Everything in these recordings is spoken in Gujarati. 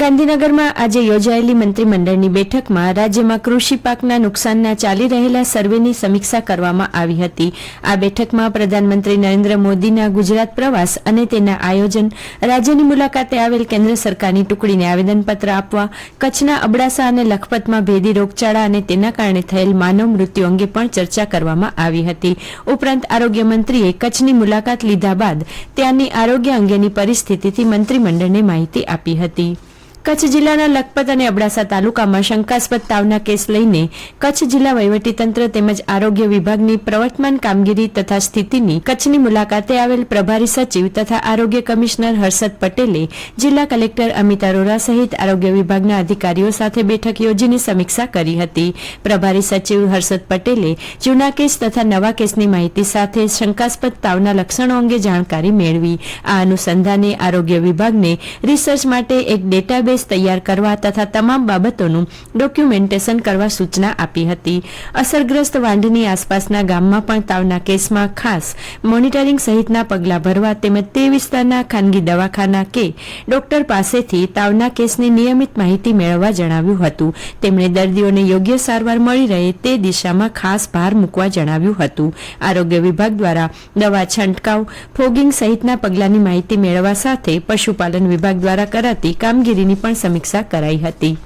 ગાંધીનગરમાં આજે યોજાયેલી મંત્રીમંડળની બેઠકમાં રાજ્યમાં કૃષિ પાકના નુકસાનના ચાલી રહેલા સર્વેની સમીક્ષા કરવામાં આવી હતી. આ બેઠકમાં પ્રધાનમંત્રી નરેન્દ્ર મોદીના ગુજરાત પ્રવાસ અને તેના આયોજન, રાજ્યની મુલાકાતે આવેલ કેન્દ્ર સરકારની ટુકડીને આવેદનપત્ર આપવા, કચ્છના અબડાસા અને લખપતમાં ભેદી રોગચાળા અને તેના કારણે થયેલ માનવ મૃત્યુ અંગે પણ ચર્ચા કરવામાં આવી હતી. ઉપરાંત આરોગ્ય મંત્રીએ કચ્છની મુલાકાત લીધા બાદ ત્યાંની આરોગ્ય અંગેની પરિસ્થિતિથી મંત્રીમંડળને માહિતી આપી હતી. કચ્છ જિલ્લાના લખપત અને અબડાસા તાલુકામાં શંકાસ્પદ તાવના કેસ લઈને કચ્છ જિલ્લા વહીવટીતંત્ર તેમજ આરોગ્ય વિભાગની પ્રવર્તમાન કામગીરી તથા સ્થિતિની કચ્છની મુલાકાતે આવેલ પ્રભારી સચિવ તથા આરોગ્ય કમિશનર હર્ષદ પટેલે જિલ્લા કલેક્ટર અમિત અરોરા સહિત આરોગ્ય વિભાગના અધિકારીઓ સાથે બેઠક યોજીને સમીક્ષા કરી હતી. પ્રભારી સચિવ હર્ષદ પટેલે જૂના કેસ તથા નવા કેસની માહિતી સાથે શંકાસ્પદ તાવના લક્ષણો અંગે જાણકારી મેળવી. આ અનુસંધાને આરોગ્ય વિભાગને રિસર્ચ માટે એક ડેટાબેઝ તૈયાર કરવા તથા તમામ બાબતોનું ડોક્યુમેન્ટેશન કરવા સૂચના આપી હતી. અસરગ્રસ્ત વાંઢની આસપાસના ગામમાં પણ તાવના કેસમાં ખાસ મોનિટરિંગ સહિતના પગલાં ભરવા તેમજ તે વિસ્તારના ખાનગી દવાખાના કે ડોક્ટર પાસેથી તાવના કેસની નિયમિત માહિતી મેળવવા જણાવ્યું હતું. તેમણે દર્દીઓને યોગ્ય સારવાર મળી રહે તે દિશામાં ખાસ ભાર મૂકવા જણાવ્યું હતું. આરોગ્ય વિભાગ દ્વારા દવા છંટકાવ, ફોગિંગ સહિતના પગલાંની માહિતી મેળવવા સાથે પશુપાલન વિભાગ દ્વારા કરાતી કામગીરીની પણ સમીક્ષા કરાઈ હતી.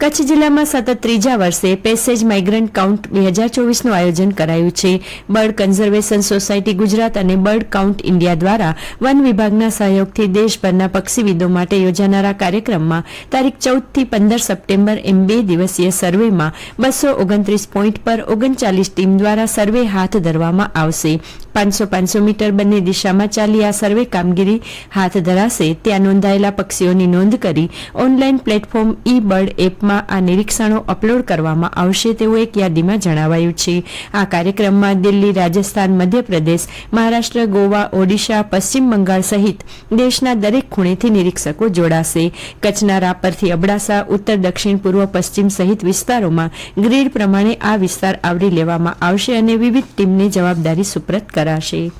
કચ્છ જિલ્લામાં સતત ત્રીજા વર્ષે પેસેજ માઇગ્રન્ટ કાઉન્ટ બે હજાર ચોવીસનું આયોજન કરાયું છે. બર્ડ કન્ઝર્વેશન સોસાયટી ગુજરાત અને બર્ડ કાઉન્ટ ઇન્ડિયા દ્વારા વન વિભાગના સહયોગથી દેશભરના પક્ષીવિદો માટે યોજાનારા કાર્યક્રમમાં તારીખ ચૌદથી પંદર સપ્ટેમ્બર એમ બે દિવસીય સર્વેમાં બસો ઓગણત્રીસ પોઈન્ટ પર ઓગણચાલીસ ટીમ દ્વારા સર્વે હાથ ધરવામાં આવશે. પાંચસો પાંચસો મીટર બંને દિશામાં ચાલી આ સર્વે કામગીરી હાથ ધરાશે. ત્યાં નોંધાયેલા પક્ષીઓની નોંધ કરી ઓનલાઈન પ્લેટફોર્મ ઈ બર્ડ એપમાં આ નિરીક્ષણો અપલોડ કરવામાં આવશે તેવું એક યાદીમાં જણાવાયું છે. આ કાર્યક્રમમાં દિલ્હી, રાજસ્થાન, મધ્યપ્રદેશ, મહારાષ્ટ્ર, ગોવા, ઓડિશા, પશ્ચિમ બંગાળ સહિત દેશના દરેક ખૂણેથી નિરીક્ષકો જોડાશે. કચ્છના રાપરથી અબડાસા, ઉત્તર, દક્ષિણ, પૂર્વ, પશ્ચિમ સહિત વિસ્તારોમાં ગ્રીડ પ્રમાણે આ વિસ્તાર આવરી લેવામાં આવશે અને વિવિધ ટીમને જવાબદારી સુપ્રત કરાશે. Tarashi.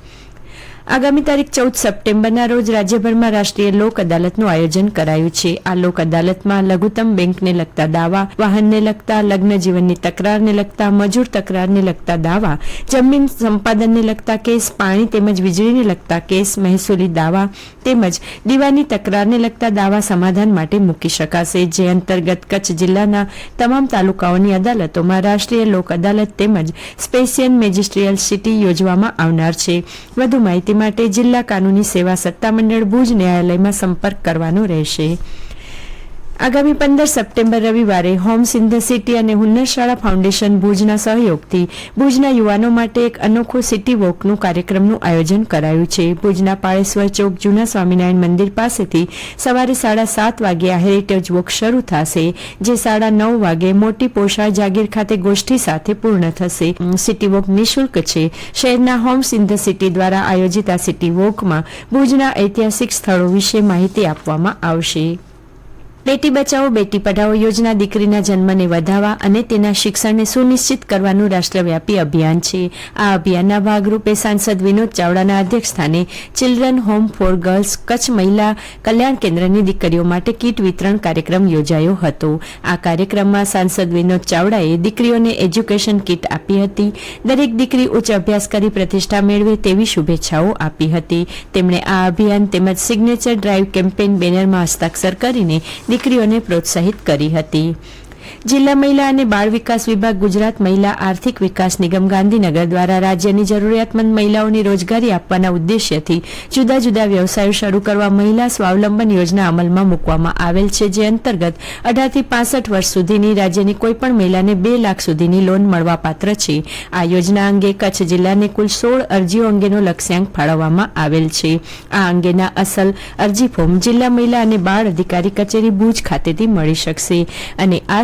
આગામી તારીખ ચૌદ સપ્ટેમ્બરના રોજ રાજ્યભરમાં રાષ્ટ્રીય લોક અદાલતનું આયોજન કરાયું છે. આ લોક અદાલતમાં લઘુત્તમ બેંકને લગતા દાવા, વાહનને લગતા લગ્ન જીવનની તકરારને લગતા, મજૂર તકરારને લગતા દાવા, જમીન સંપાદનને લગતા કેસ, પાણી તેમજ વીજળીને લગતા કેસ, મહેસૂલી દાવા તેમજ દીવાની તકરારને લગતા દાવા સમાધાન માટે મૂકી શકાશે. જે અંતર્ગત કચ્છ જિલ્લાના તમામ તાલુકાઓની અદાલતોમાં રાષ્ટ્રીય લોક અદાલત તેમજ સ્પેશિયલ મેજિસ્ટ્રીયલ સિટી યોજવામાં આવનાર છે. વધુ માહિતી માટે જિલ્લા કાનૂની સેવા સત્તામંડળ ભુજ ન્યાયાલયમાં સંપર્ક કરવાનો રહેશે. આગામી પંદર સપ્ટેમ્બર રવિવારે હોમ સિંધ સિટી અને હુન્નરશાળા ફાઉન્ડેશન ભુજના સહયોગથી ભુજના યુવાનો માટે એક અનોખો સિટી વોકનું કાર્યક્રમનું આયોજન કરાયું છે. ભુજના પાળેશ્વર ચોક જૂના સ્વામિનારાયણ મંદિર પાસેથી સવારે સાડા સાત વાગે આ હેરિટેજ વોક શરૂ થશે, જે સાડા નવ વાગે મોટી પોશાળ જાગીર ખાતે ગોષ્ઠી સાથે પૂર્ણ થશે. સિટી વોક નિઃશુલ્ક છે. શહેરના હોમ સિંધ સિટી દ્વારા આયોજિત આ સિટી વોકમાં ભુજના ઐતિહાસિક સ્થળો વિશે માહિતી આપવામાં આવશે. બેટી બચાવો, બેટી પઢાઓ યોજના દીકરીના જન્મને વધાવવા અને તેના શિક્ષણને સુનિશ્ચિત કરવાનું રાષ્ટ્રવ્યાપી અભિયાન છે. આ અભિયાનના ભાગરૂપે સાંસદ વિનોદ ચાવડાના અધ્યક્ષસ્થાને children home for girls Kutch મહિલા કલ્યાણ કેન્દ્રની દીકરીઓ માટે કીટ વિતરણ કાર્યક્રમ યોજાયો હતો. આ કાર્યક્રમમાં સાંસદ વિનોદ ચાવડાએ દીકરીઓને એજ્યુકેશન કીટ આપી હતી. દરેક દીકરી ઉચ્ચ અભ્યાસ કરી પ્રતિષ્ઠા મેળવે તેવી શુભેચ્છાઓ આપી હતી. તેમણે આ અભિયાન તેમજ સિગ્નેચર ડ્રાઈવ કેમ્પેન બેનરમાં હસ્તાક્ષર કરીને દીકરીઓને પ્રોત્સાહિત કરી હતી. જિલ્લા મહિલા અને બાળ વિકાસ વિભાગ ગુજરાત મહિલા આર્થિક વિકાસ નિગમ ગાંધીનગર દ્વારા રાજ્યની જરૂરિયાતમંદ મહિલાઓને રોજગારી આપવાના ઉદ્દેશ્યથી જુદા જુદા વ્યવસાયો શરૂ કરવા મહિલા સ્વાવલંબન યોજના અમલમાં મૂકવામાં આવેલ છે, જે અંતર્ગત અઢારથી પાસઠ વર્ષ સુધીની રાજ્યની કોઈપણ મહિલાને બે લાખ સુધીની લોન મળવાપાત્ર છે. આ યોજના અંગે કચ્છ જિલ્લાને કુલ સોળ અરજીઓ અંગેનો લક્ષ્યાંક ફાળવવામાં આવેલ છે. આ અંગેના અસલ અરજી ફોર્મ જિલ્લા મહિલા અને બાળ અધિકારી કચેરી ભુજ ખાતેથી મળી શકશે અને આ